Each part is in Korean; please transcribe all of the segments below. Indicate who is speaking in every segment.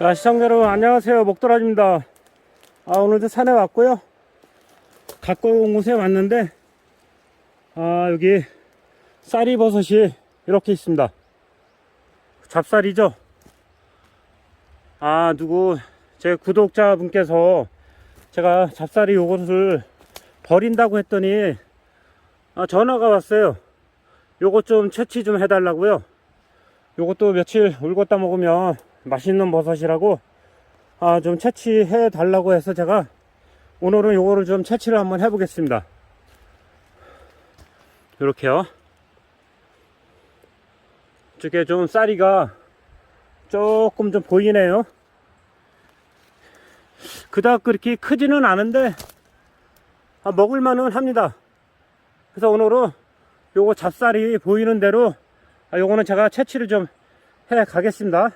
Speaker 1: 자, 시청자 여러분, 안녕하세요. 목도라지입니다. 아, 오늘도 산에 왔고요. 가까이 온 곳에 왔는데, 아, 여기 쌀이버섯이 이렇게 있습니다. 잡쌀이죠? 아, 누구, 제 구독자 분께서 제가 잡쌀이 요것을 버린다고 했더니, 아, 전화가 왔어요. 요것 좀 채취 좀 해달라고요. 요것도 며칠 울었다 먹으면 맛있는 버섯이라고 아, 좀 채취해 달라고 해서 제가 오늘은 요거를 좀 채취를 한번 해 보겠습니다. 이렇게요. 이쪽에 좀 쌀이가 조금 좀 보이네요. 그닥 그렇게 크지는 않은데 아, 먹을만은 합니다. 그래서 오늘은 요거 잡쌀이 보이는 대로 아, 요거는 제가 채취를 좀 해 가겠습니다.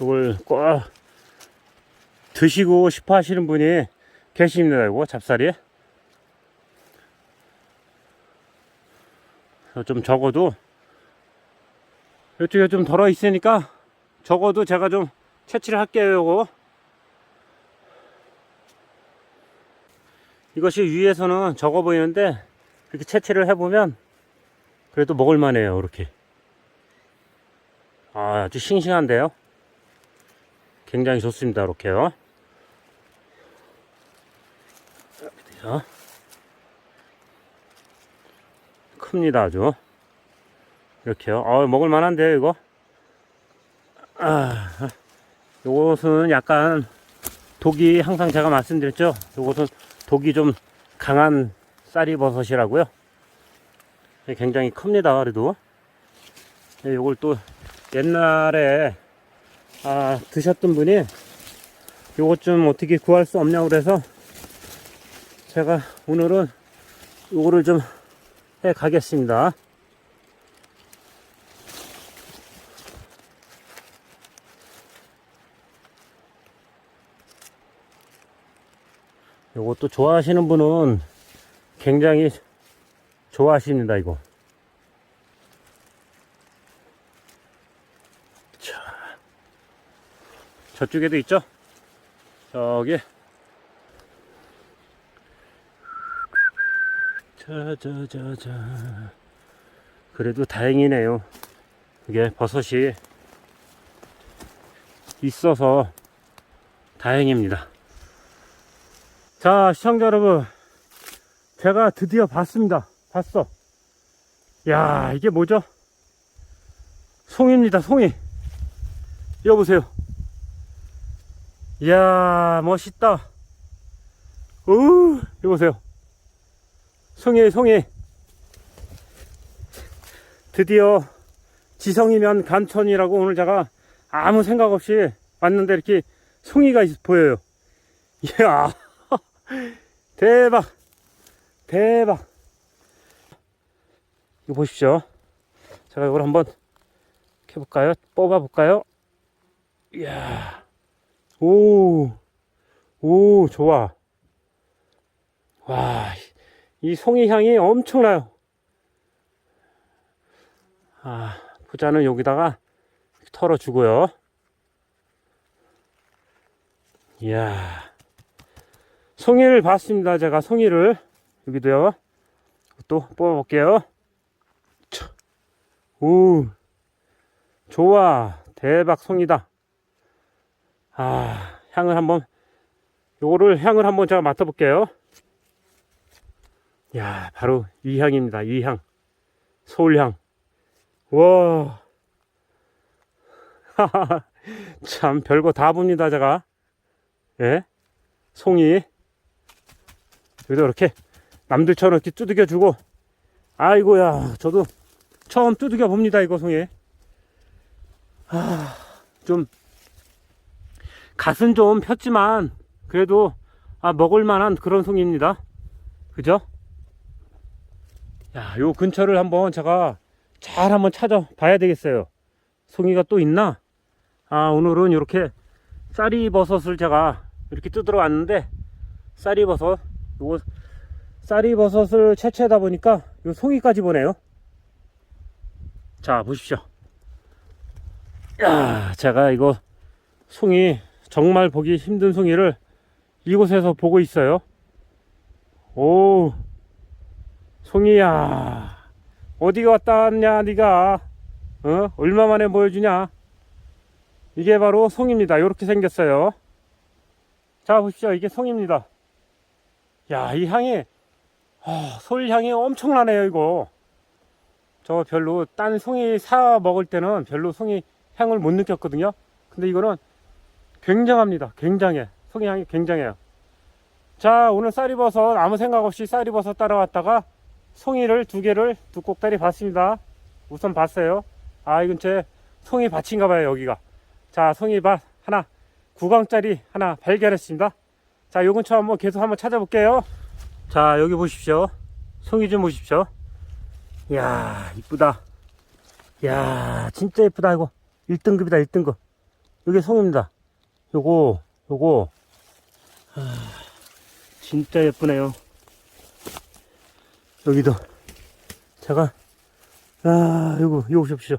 Speaker 1: 이걸 꼭 드시고 싶어 하시는 분이 계십니다. 이거 잡쌀이. 좀 적어도 이쪽에 좀 덜어 있으니까 적어도 제가 좀 채취를 할게요. 요거. 이것이 위에서는 적어 보이는데 이렇게 채취를 해보면 그래도 먹을만해요. 이렇게. 아, 아주 싱싱한데요. 굉장히 좋습니다. 이렇게요. 자, 큽니다. 아주. 이렇게요. 어, 먹을만한데요. 이거. 아, 요것은 약간 독이 항상 제가 말씀드렸죠. 요것은 독이 좀 강한 쌀이버섯이라고요. 네, 굉장히 큽니다. 그래도. 네, 요걸 또 옛날에 아, 드셨던 분이 요것 좀 어떻게 구할 수 없냐고 그래서 제가 오늘은 요거를 좀 해 가겠습니다. 요것도 좋아하시는 분은 굉장히 좋아하십니다, 이거. 저쪽에도 있죠? 저기. 자, 자, 자, 자. 그래도 다행이네요. 이게 버섯이 있어서 다행입니다. 자, 시청자 여러분. 제가 드디어 봤습니다. 봤어. 야, 이게 뭐죠? 송입니다, 송이. 이거 보세요. 이야, 멋있다. 우, 이거 보세요. 송이, 송이. 드디어 지성이면 간천이라고 오늘 제가 아무 생각 없이 왔는데 이렇게 송이가 있- 보여요. 이야. 대박 대박 이거 보십시오 제가 이걸 한번 해볼까요 뽑아 볼까요 이야 오 오 좋아 와 이 송이 향이 엄청나요 아 부자는 여기다가 털어 주고요 이야 송이를 봤습니다. 제가 송이를 여기도요. 또 뽑아볼게요. 차. 오, 좋아, 대박 송이다. 아, 향을 한번 요거를 향을 한번 제가 맡아볼게요. 야, 바로 이 향입니다. 이 향, 서울향. 와, 참 별거 다 봅니다. 제가 예, 송이. 여기도 이렇게 남들처럼 이렇게 두들겨 주고 아이고야 저도 처음 두들겨 봅니다 이거 송이 아, 좀 갓은 좀 폈지만 그래도 아, 먹을 만한 그런 송이입니다 그죠 야 요 근처를 한번 제가 잘 한번 찾아 봐야 되겠어요 송이가 또 있나 아 오늘은 이렇게 쌀이버섯을 제가 이렇게 뜯으러 왔는데 쌀이버섯 요거 쌀이 버섯을 채취하다 보니까 요 송이까지 보네요. 자, 보십시오. 야, 제가 이거 송이 정말 보기 힘든 송이를 이곳에서 보고 있어요. 오, 송이야, 어디 갔다 왔냐, 네가? 어? 얼마 만에 보여주냐? 이게 바로 송입니다. 이렇게 생겼어요. 자, 보십시오. 이게 송입니다. 야, 이 향이, 아, 솔 향이 엄청나네요, 이거. 저 별로 딴 송이 사 먹을 때는 별로 송이 향을 못 느꼈거든요. 근데 이거는 굉장합니다. 굉장해. 송이 향이 굉장해요. 자, 오늘 쌀이버섯 아무 생각 없이 쌀이버섯 따라왔다가 송이를 두 개를 두 꼭다리 봤습니다. 우선 봤어요. 아, 이건 제 송이 밭인가 봐요, 여기가. 자, 송이 밭 하나, 구강짜리 하나 발견했습니다. 자, 요 근처 한번 계속 한번 찾아볼게요. 자, 여기 보십시오. 송이 좀 보십시오. 이야, 이쁘다. 이야, 진짜 이쁘다, 이거. 1등급이다, 1등급. 이게 송입니다. 요거, 요거. 아, 진짜 예쁘네요. 여기도. 제가, 아, 요거, 요거 보십시오.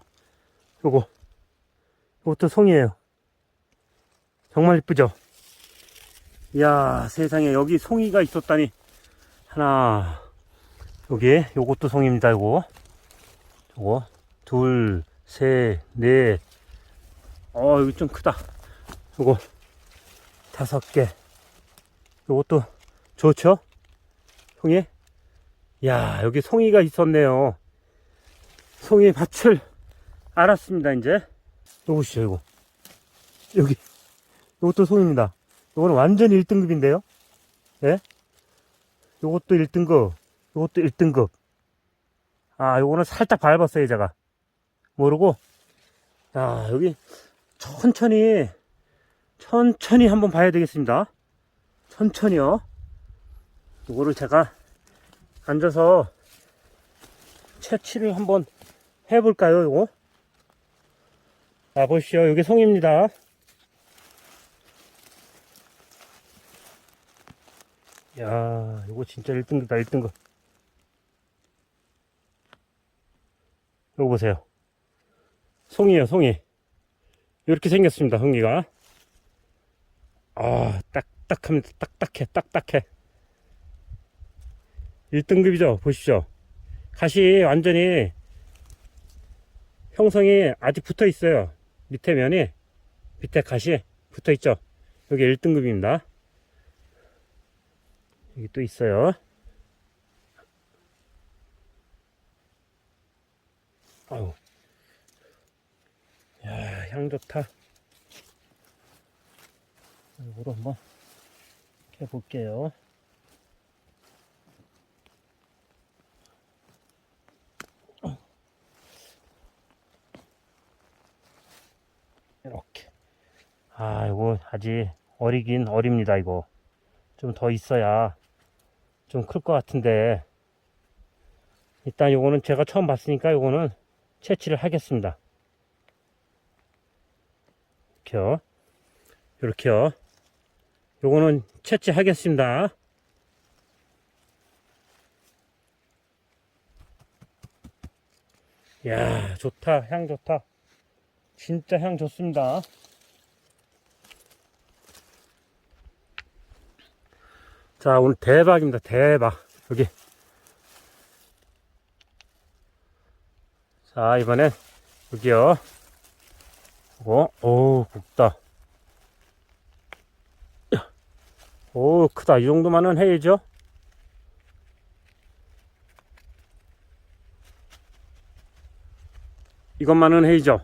Speaker 1: 요거. 요것도 송이에요. 정말 이쁘죠? 이야, 세상에, 여기 송이가 있었다니. 하나, 여기, 요것도 송입니다, 요거. 요거. 둘, 셋, 넷. 어, 여기 좀 크다. 요거. 다섯 개. 요것도 좋죠? 송이? 야, 여기 송이가 있었네요. 송이 밭을 알았습니다, 이제. 요거 보시죠, 요거. 여기. 요것도 송입니다. 요거는 완전 1등급인데요? 예? 요것도 1등급. 요것도 1등급. 아, 요거는 살짝 밟았어요, 제가. 모르고. 자, 여기 천천히, 천천히 한번 봐야 되겠습니다. 천천히요. 요거를 제가 앉아서 채취를 한번 해볼까요, 요거? 자, 보시죠. 여기 송입니다. 야, 이거 진짜 1등급이다, 1등급. 이거 보세요. 송이에요, 송이. 이렇게 생겼습니다, 송이가. 아, 딱딱합니다. 딱딱해, 딱딱해. 1등급이죠, 보십시오. 가시 완전히 형성이 아직 붙어 있어요. 밑에 면이, 밑에 가시 붙어 있죠. 여기 1등급입니다. 여기 또 있어요. 아유. 야, 향 좋다. 이거로 한번 해볼게요. 이렇게. 아, 이거 아직 어리긴 어립니다, 이거. 좀 더 있어야 좀 클 것 같은데 일단 요거는 제가 처음 봤으니까 요거는 채취를 하겠습니다 이렇게요 요렇게요 요거는 채취하겠습니다 야 좋다 향 좋다 진짜 향 좋습니다 자, 오늘 대박입니다. 대박. 여기. 자, 이번엔 여기요. 오, 오, 굵다. 오, 크다. 이 정도만은 해야죠. 이것만은 해야죠.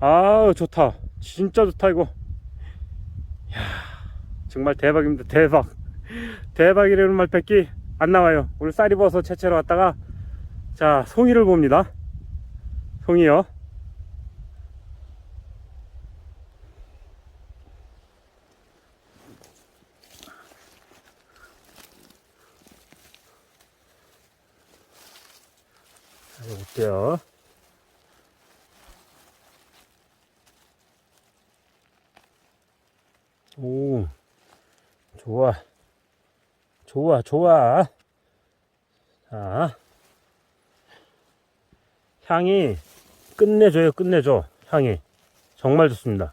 Speaker 1: 아우, 좋다. 진짜 좋다, 이거. 야 정말 대박입니다. 대박. 대박이라는 말 뺏기 안 나와요. 오늘 쌀이 버섯 채취하러 왔다가 자, 송이를 봅니다. 송이요. 자, 볼게요. 오, 좋아. 좋아, 좋아. 자. 향이 끝내줘요, 끝내줘. 향이. 정말 좋습니다.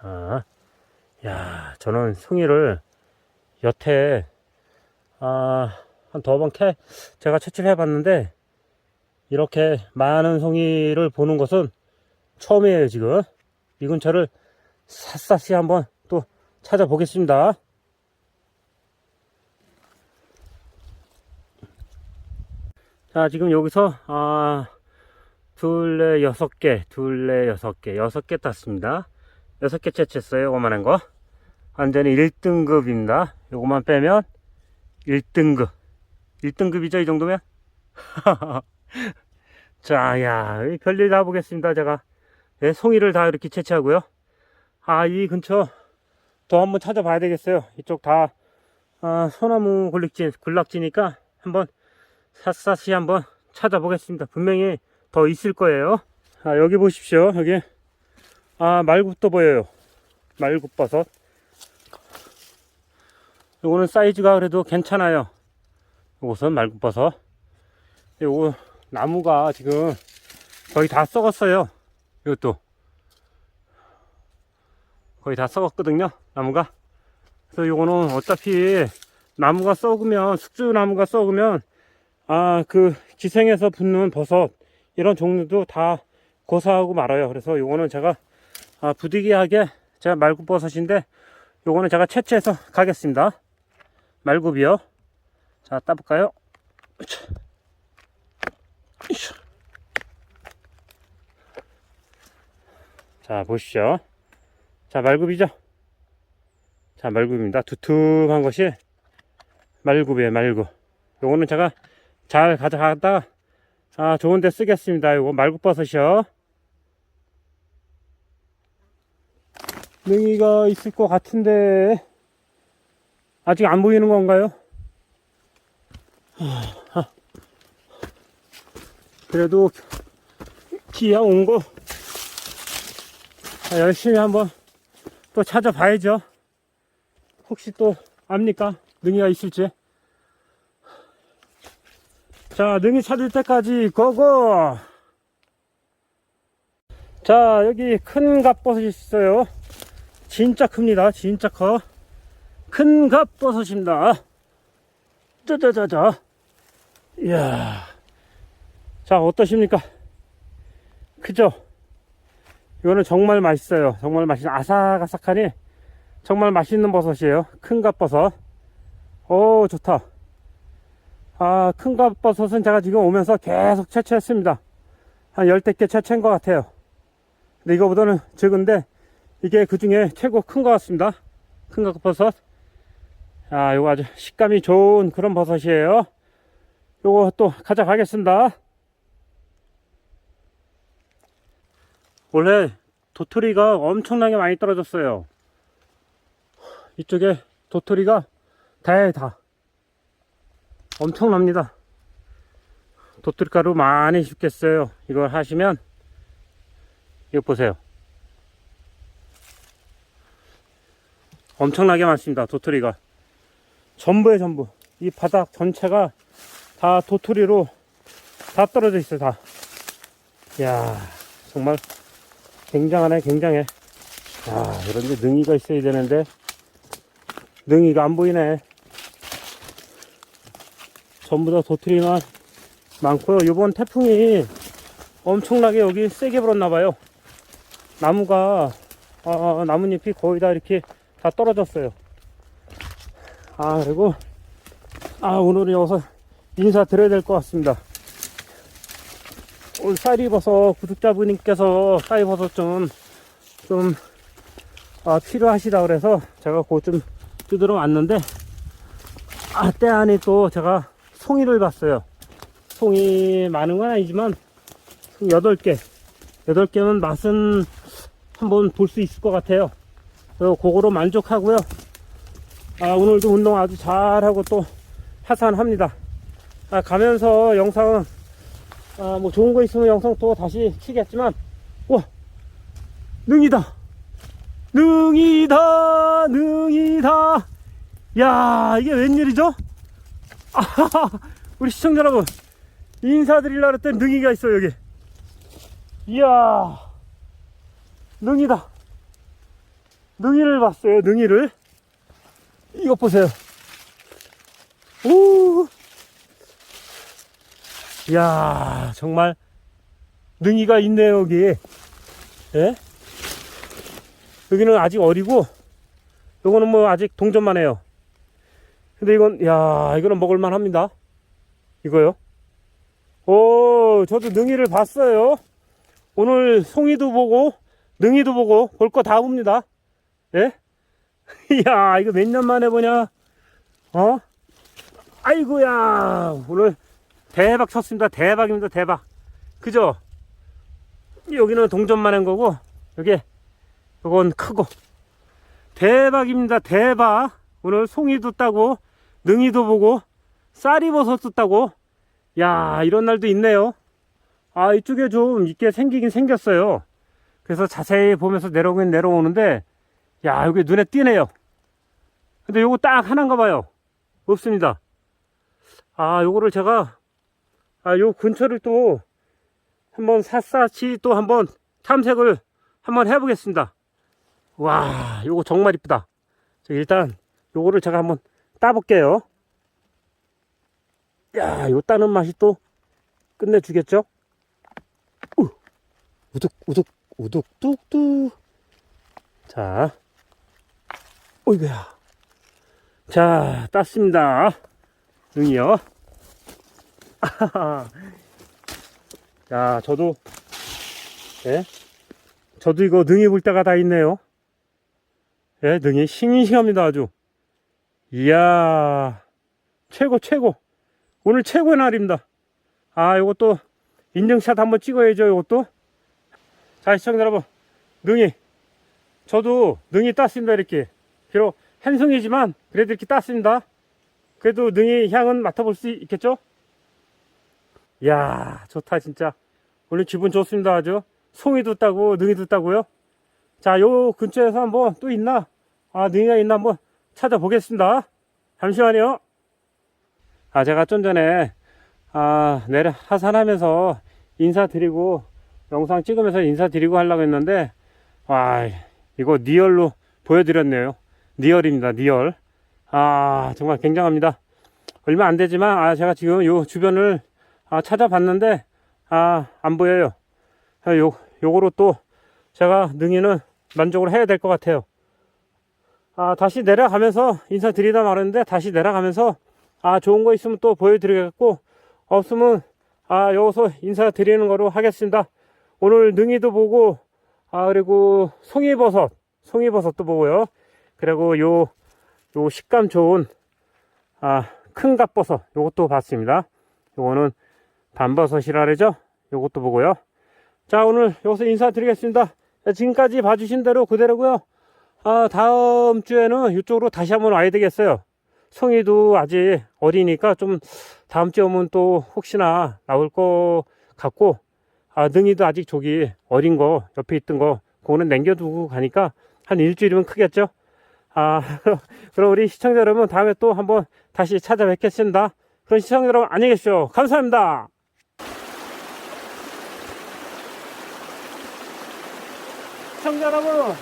Speaker 1: 아, 야, 저는 송이를 여태, 아, 한 두 번 캐, 제가 채취를 해봤는데, 이렇게 많은 송이를 보는 것은 처음이에요, 지금. 이 근처를 샅샅이 한번 또 찾아보겠습니다. 자, 지금 여기서, 아, 둘레 여섯 개, 둘레 여섯 개, 여섯 개 땄습니다. 여섯 개 채취했어요, 요만한 거. 완전히 1등급입니다. 요거만 빼면 1등급. 1등급이죠, 이 정도면? 자, 야, 이 별일 다 보겠습니다, 제가. 예, 송이를 다 이렇게 채취하고요. 아, 이 근처 더 한번 찾아봐야 되겠어요. 이쪽 다, 아, 소나무 굴락지, 굴락지니까 한번 샅샅이 한번 찾아보겠습니다. 분명히 더 있을 거예요. 아, 여기 보십시오. 여기, 아, 말굽도 보여요. 말굽버섯. 요거는 사이즈가 그래도 괜찮아요. 요것은 말굽버섯. 요거 나무가 지금 거의 다 썩었어요. 이것도 거의 다 썩었거든요. 나무가. 그래서 요거는 어차피 나무가 썩으면 숙주나무가 썩으면 아 그 기생에서 붙는 버섯 이런 종류도 다 고사하고 말아요. 그래서 요거는 제가 아, 부득이하게 제가 말굽버섯인데 요거는 제가 채취해서 가겠습니다. 말굽이요. 자 따볼까요? 자 보십시오. 자 말굽이죠. 자 말굽입니다. 두툼한 것이 말굽이에요. 말굽. 요거는 제가 잘 가져가다가 아 좋은데 쓰겠습니다. 요거 말굽버섯이요. 능이가 있을 것 같은데 아직 안 보이는 건가요? 하, 그래도 기아 온 거 열심히 한번 또 찾아봐야죠. 혹시 또 압니까? 능이가 있을지. 자, 능이 찾을 때까지 고고! 자, 여기 큰 갑버섯이 있어요. 진짜 큽니다. 진짜 커. 큰 갑버섯입니다. 짜자자자. 이야. 자, 어떠십니까? 크죠? 이거는 정말 맛있어요. 정말 맛있는, 아삭아삭하니 정말 맛있는 버섯이에요. 큰 갑버섯. 오, 좋다. 아, 큰 갑버섯은 제가 지금 오면서 계속 채취했습니다. 한 열댓 개 채취한 것 같아요. 근데 이거보다는 적은데, 이게 그 중에 최고 큰 것 같습니다. 큰 갑버섯. 아, 요거 아주 식감이 좋은 그런 버섯이에요. 요거 또 가져가겠습니다. 원래 도토리가 엄청나게 많이 떨어졌어요. 이쪽에 도토리가 다에 다. 엄청납니다. 도토리 가루 많이 씹겠어요. 이걸 하시면, 이거 보세요. 엄청나게 많습니다. 도토리가. 전부에 전부. 이 바닥 전체가 다 도토리로 다 떨어져 있어요. 다. 이야, 정말 굉장하네, 굉장해. 아, 그런데 능이가 있어야 되는데, 능이가 안 보이네. 전부 다 도토리만 많고요. 이번 태풍이 엄청나게 여기 세게 불었나봐요. 나무가, 아, 나뭇잎이 거의 다 이렇게 다 떨어졌어요. 아, 그리고, 아, 오늘은 여기서 인사 드려야 될 것 같습니다. 오늘 쌀이버섯 구독자분님께서 쌀이버섯 좀, 좀, 아, 필요하시다 그래서 제가 그거 좀 뜯으러 왔는데, 아, 때 안에 또 제가 송이를 봤어요. 송이 많은 건 아니지만, 송 8개. 8개면 맛은 한번 볼 수 있을 것 같아요. 그래서 그거로 만족하고요. 아, 오늘도 운동 아주 잘하고 또 하산합니다. 아, 가면서 영상은 아, 뭐 좋은 거 있으면 영상 또 다시 키겠지만, 와, 능이다. 능이다, 능이다. 야, 이게 웬일이죠? 아하하, 우리 시청자 여러분, 인사드리려고 했더니 능이가 있어, 여기. 이야, 능이다. 능이를 봤어요, 능이를. 이것 보세요. 오, 이야, 정말, 능이가 있네요, 여기. 예? 여기는 아직 어리고, 요거는 뭐 아직 동전만 해요. 근데 이건, 야 이거는 먹을만 합니다. 이거요. 오, 저도 능이를 봤어요. 오늘 송이도 보고, 능이도 보고, 볼 거 다 봅니다. 예? 이야, 이거 몇 년 만에 보냐? 어? 아이고야, 오늘 대박 쳤습니다. 대박입니다. 대박. 그죠? 여기는 동전만 한 거고, 여기, 요건 크고. 대박입니다. 대박. 오늘 송이도 따고, 능이도 보고, 쌀이버섯도 따고, 야, 이런 날도 있네요. 아, 이쪽에 좀 있게 생기긴 생겼어요. 그래서 자세히 보면서 내려오긴 내려오는데, 야, 여기 눈에 띄네요. 근데 요거 딱 하나인가 봐요. 없습니다. 아, 요거를 제가, 아, 요 근처를 또 한번 샅샅이 또 한번 탐색을 한번 해보겠습니다. 와, 요거 정말 이쁘다. 자, 일단 요거를 제가 한번 따볼게요. 야, 요 따는 맛이 또 끝내주겠죠? 우, 우둑, 우둑, 우둑, 뚝뚝. 자, 어이구야. 자, 땄습니다. 능이요. 야, 저도, 예? 저도 이거 능이 볼 때가 다 있네요. 예, 능이 싱싱합니다, 아주. 이야, 최고, 최고. 오늘 최고의 날입니다. 아, 요것도 인증샷 한번 찍어야죠, 요것도. 자, 시청자 여러분. 능이. 저도 능이 땄습니다, 이렇게. 비록 한 송이지만, 그래도 이렇게 땄습니다. 그래도 능이 향은 맡아볼 수 있겠죠? 이야, 좋다, 진짜. 오늘 기분 좋습니다, 아주. 송이도 따고, 능이도 따고요. 자, 요 근처에서 한번 또 있나? 아, 능이가 있나 한번 찾아보겠습니다. 잠시만요. 아, 제가 좀 전에, 아, 내려, 하산하면서 인사드리고, 영상 찍으면서 인사드리고 하려고 했는데, 와, 이거 리얼로 보여드렸네요. 리얼입니다, 리얼. 아, 정말 굉장합니다. 얼마 안 되지만, 아, 제가 지금 요 주변을 아, 찾아봤는데, 아, 안 보여요. 아, 요, 요거로 또 제가 능이는 만족을 해야 될 것 같아요. 아, 다시 내려가면서 인사드리다 말았는데, 다시 내려가면서, 아, 좋은 거 있으면 또 보여드리겠고, 없으면, 아, 여기서 인사드리는 거로 하겠습니다. 오늘 능이도 보고, 아, 그리고 송이버섯, 송이버섯도 보고요. 그리고 요, 요 식감 좋은, 아, 큰 갓버섯, 요것도 봤습니다. 요거는 반버섯이라 그러죠? 요것도 보고요. 자, 오늘 여기서 인사드리겠습니다. 자, 지금까지 봐주신 대로 그대로고요. 아, 다음 주에는 이쪽으로 다시 한번 와야 되겠어요. 송이도 아직 어리니까 좀 다음 주에 오면 또 혹시나 나올 것 같고, 아, 능이도 아직 저기 어린 거, 옆에 있던 거, 그거는 남겨두고 가니까 한 일주일이면 크겠죠? 아, 그럼 우리 시청자 여러분 다음에 또 한번 다시 찾아뵙겠습니다. 그럼 시청자 여러분 안녕히 계십시오. 감사합니다. 시청자 여러분,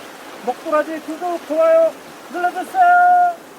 Speaker 1: 먹보라지 구독, 좋아요 눌러주세요.